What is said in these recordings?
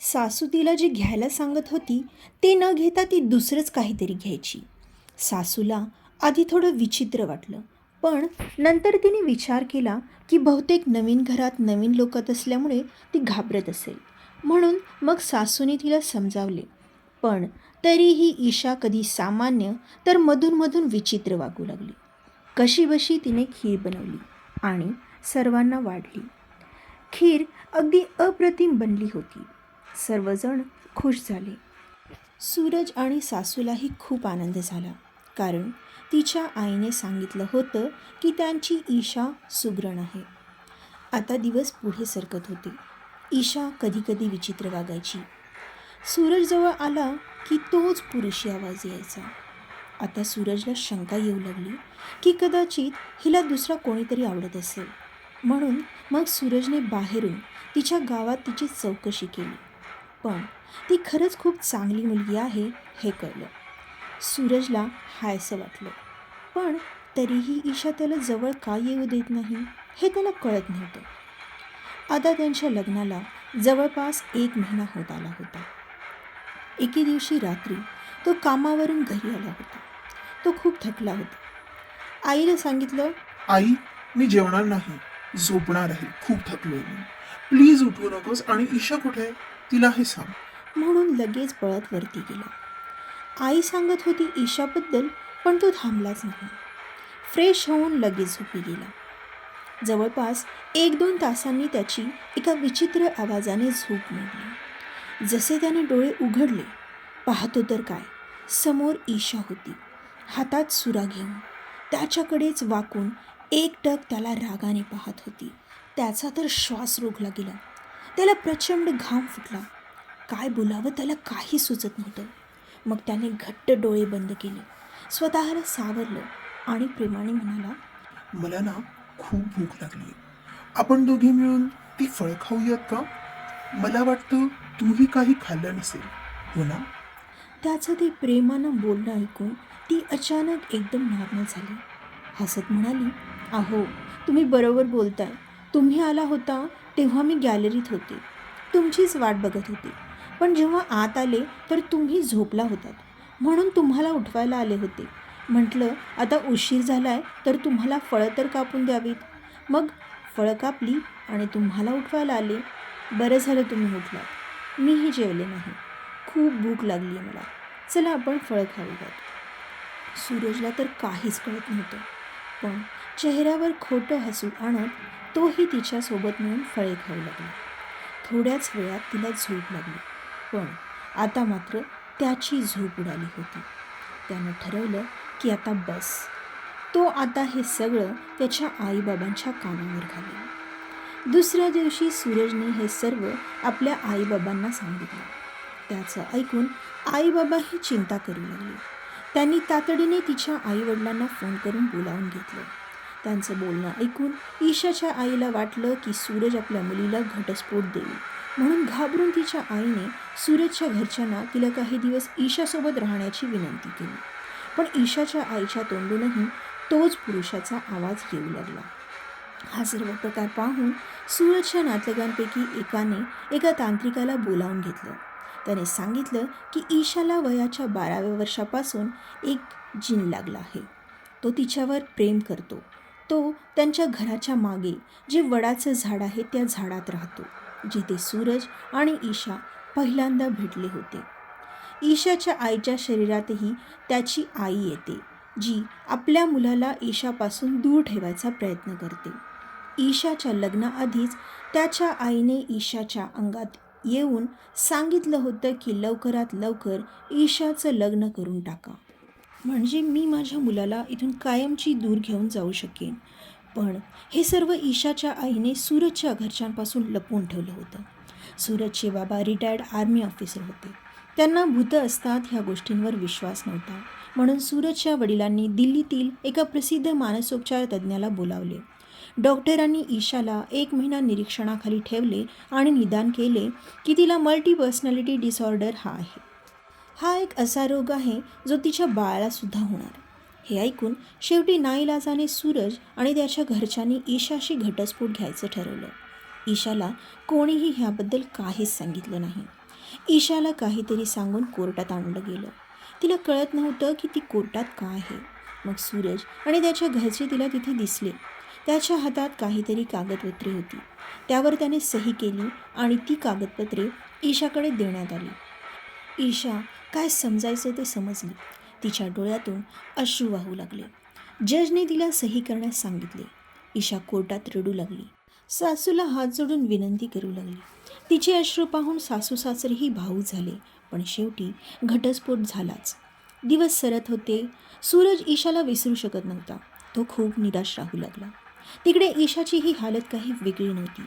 सासू तिला जे घ्यायला सांगत होती ते न घेता ती दुसरंच काहीतरी घ्यायची. सासूला आधी थोडं विचित्र वाटलं पण नंतर तिने विचार केला की बहुतेक नवीन घरात नवीन लोकत असल्यामुळे ती घाबरत असेल. म्हणून मग सासूने तिला समजावले पण तरीही ईशा कधी सामान्य तर मधूनमधून विचित्र वागू लागली. कशीबशी तिने खीर बनवली आणि सर्वांना वाढली. खीर अगदी अप्रतिम बनली होती. सर्वजण खुश झाले. सूरज आणि सासूलाही खूप आनंद झाला. कारण तिच्या आईने सांगितलं होतं की त्यांची ईशा सुग्रण आहे. आता दिवस पुढे सरकत होते. ईशा कधीकधी विचित्र वागायची. सूरजजवळ आला की तोच पुरुषी आवाज यायचा. आता सूरजला शंका येऊ लागली की कदाचित हिला दुसरा कोणीतरी आवडत असेल. म्हणून मग सूरजने बाहेरून तिच्या गावात तिची चौकशी केली. पण ती खरंच खूप चांगली मुलगी आहे हे कळलं. सूरजला हायसं वाटलं. पण तरीही ईशा त्याला जवळ का येऊ देत नाही हे त्याला कळत नव्हतं. आता त्यांच्या लग्नाला जवळपास एक महिना होत आला होता. एके दिवशी रात्री तो कामावरून घरी आला होता. तो खूप थकला होता. आईला सांगितलं आई मी जेवणार नाही. झोपणार आहे. खूप थकलोय मी. प्लीज उठवू नकोस. आणि ईशा कुठे तिला हे सांग. म्हणून लगेच पळत वरती गेला. आई सांगत होती ईशाबद्दल पण तो थांबलाच नाही. फ्रेश होऊन लगेच झोपी गेला. जवळपास एक दोन तासांनी त्याची एका विचित्र आवाजाने झोप मोडली. जसे त्याने डोळे उघडले पाहतो तर काय समोर ईशा होती हातात सुरा घेऊन त्याच्याकडेच वाकून एकटक त्याला रागाने पाहत होती. त्याचा तर श्वास रोखला गेला. त्याला प्रचंड घाम फुटला. काय बोलावं त्याला काही सुचत नव्हतं. मग त्याने घट्ट डोळे बंद केले. स्वतःला सावरलं आणि प्रेमाने म्हणाला मला ना खूप भूक लागली. आपण दोघे मिळून ती फळ खाऊयात का? मला वाटतं तूही काही खाल्लं नसेल. हो ना? त्याचं ते प्रेमानं बोलणं ऐकून ती अचानक एकदम नॉर्मल झाली. हसत म्हणाली अहो तुम्ही बरोबर बोलताय. तुम्ही आला होता तेव्हा मी गॅलरीत होते. तुमचीच वाट बघत होती. पण जेव्हा आत आले तर तुम्ही झोपला होतात. म्हणून तुम्हाला उठवायला आले होते. म्हटलं आता उशीर झाला आहे तर तुम्हाला फळं तर कापून द्यावीत. मग फळं कापली आणि तुम्हाला उठवायला आले. बरं झालं तुम्ही उठलात. मीही जेवले नाही. खूप भूक लागली आहे मला. चला आपण फळं खाऊयात. सूरजला तर काहीच कळत नव्हतं. पण चेहऱ्यावर खोटं हसू आणत तोही तिच्यासोबत मिळून फळे खाऊ लागला. थोड्याच वेळात तिला झोप लागली. पण आता मात्र त्याची झोप उडाली होती. त्यानं ठरवलं की आता बस. तो आता हे सगळं त्याच्या आईबाबांच्या कानावर घालेल. दुसऱ्या दिवशी सूरजने हे सर्व आपल्या आईबाबांना सांगितलं. त्याचं ऐकून आईबाबाही चिंता करू लागले. त्यांनी तातडीने तिच्या आईवडिलांना फोन करून बोलावून घेतलं. त्यांचं बोलणं ऐकून ईशाच्या आईला वाटलं की सूरज आपल्या मुलीला घटस्फोट देईल. म्हणून घाबरून तिच्या आईने सूरजच्या घरच्यांना तिला काही दिवस ईशासोबत राहण्याची विनंती केली. पण ईशाच्या आईच्या तोंडूनही तोच पुरुषाचा आवाज येऊ लागला. हा सर्व प्रकार पाहून सूरजच्या नातलगांपैकी एकाने एका तांत्रिकाला बोलावून घेतलं. त्याने सांगितलं की ईशाला वयाच्या बाराव्या वर्षापासून एक जिन लागला आहे. तो तिच्यावर प्रेम करतो. तो त्यांच्या घराच्या मागे जे वडाचं झाड आहे त्या झाडात राहतो जिथे सूरज आणि ईशा पहिल्यांदा भेटले होते. ईशाच्या आईच्या शरीरातही त्याची आई येते जी आपल्या मुलाला ईशापासून दूर ठेवायचा प्रयत्न करते. ईशाच्या लग्नाआधीच त्याच्या आईने ईशाच्या अंगात येऊन सांगितलं होतं की लवकरात लवकर ईशाचं लग्न करून टाका. म्हणजे मी माझ्या मुलाला इथून कायमची दूर घेऊन जाऊ शकेन. पण हे सर्व ईशाच्या आईने सूरजच्या घरच्यांपासून लपवून ठेवलं होतं. सूरजचे बाबा रिटायर्ड आर्मी ऑफिसर होते. त्यांना भूत असतात ह्या गोष्टींवर विश्वास नव्हता. म्हणून सूरजच्या वडिलांनी दिल्लीतील एका प्रसिद्ध मानसोपचार तज्ज्ञाला बोलावले. डॉक्टरांनी ईशाला एक महिना निरीक्षणाखाली ठेवले आणि निदान केले की तिला मल्टी पर्सनॅलिटी डिसऑर्डर हा आहे. हा एक असा रोग आहे जो तिच्या बाळालासुद्धा होणार. हे ऐकून शेवटी नाईलाजाने सूरज आणि त्याच्या घरच्यांनी ईशाशी घटस्फोट घ्यायचं ठरवलं. ईशाला कोणीही ह्याबद्दल काहीच सांगितलं नाही. ईशाला काहीतरी सांगून कोर्टात आणलं गेलं. तिला कळत नव्हतं की ती कोर्टात का आहे. मग सूरज आणि त्याच्या घरचे तिला तिथे दिसले. त्याच्या हातात काहीतरी कागदपत्रे होती. त्यावर त्याने सही केली आणि ती कागदपत्रे ईशाकडे देण्यात आली. ईशा काय समजायचं ते समजली. तिच्या डोळ्यातून अश्रू वाहू लागले. जजने तिला सही करण्यास सांगितले. ईशा कोर्टात रडू लागली. सासूला हात जोडून विनंती करू लागली. तिचे अश्रू पाहून सासू सासरेही भाऊ झाले पण शेवटी घटस्फोट झालाच. दिवस सरत होते. सूरज ईशाला विसरू शकत नव्हता. तो खूप निराश राहू लागला. तिकडे ईशाची ही हालत काही वेगळी नव्हती.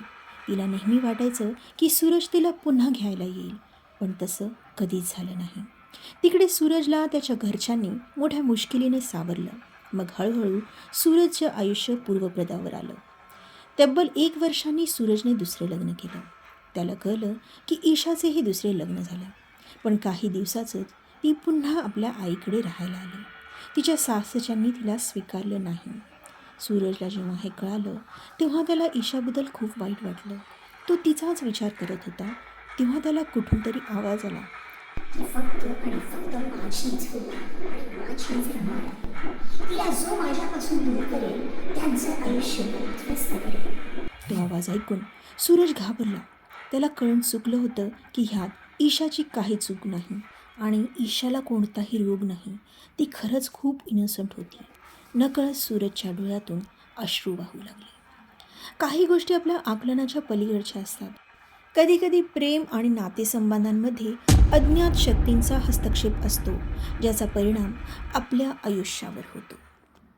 तिला नेहमी वाटायचं की सूरज तिला पुन्हा घ्यायला येईल. पण तसं कधीच झालं नाही. तिकडे सूरजला त्याच्या घरच्यांनी मोठ्या मुश्किलीने सावरलं. मग हळूहळू सूरजचं आयुष्य पूर्वप्रदावर आलं. तब्बल एक वर्षांनी सूरजने दुसरे लग्न केलं. त्याला कळलं की ईशाचेही दुसरे लग्न झालं. पण काही दिवसाचंच ती पुन्हा आपल्या आईकडे राहायला आली. तिच्या सासच्यांनी तिला स्वीकारलं नाही. सूरजला जेव्हा हे कळालं तेव्हा त्याला ईशाबद्दल खूप वाईट वाटलं. तो तिचाच विचार करत होता तेव्हा त्याला कुठून तरी आवाज आला. ती फक्त आणि फक्त माझीच आणि माझीच राहणार आहे. तिला जो माझ्यापासून दूर करेल त्यांचं आयुष्य उद्ध्वस्त करेल. तो आवाज ऐकून सूरज घाबरला. त्याला कळून चुकलं होतं की ह्यात ईशाची काही चूक नाही आणि ईशाला कोणताही रोग नाही. ती खरंच खूप इनोसंट होती. नकळत सूरजच्या डोळ्यातून अश्रू वाहू लागले. काही गोष्टी आपल्या आकलनाच्या पलीकडच्या असतात. कधीकधी प्रेम आणि नातेसंबंधांमध्ये अज्ञात शक्तींचा हस्तक्षेप असतो ज्याचा परिणाम आपल्या आयुष्यावर होतो.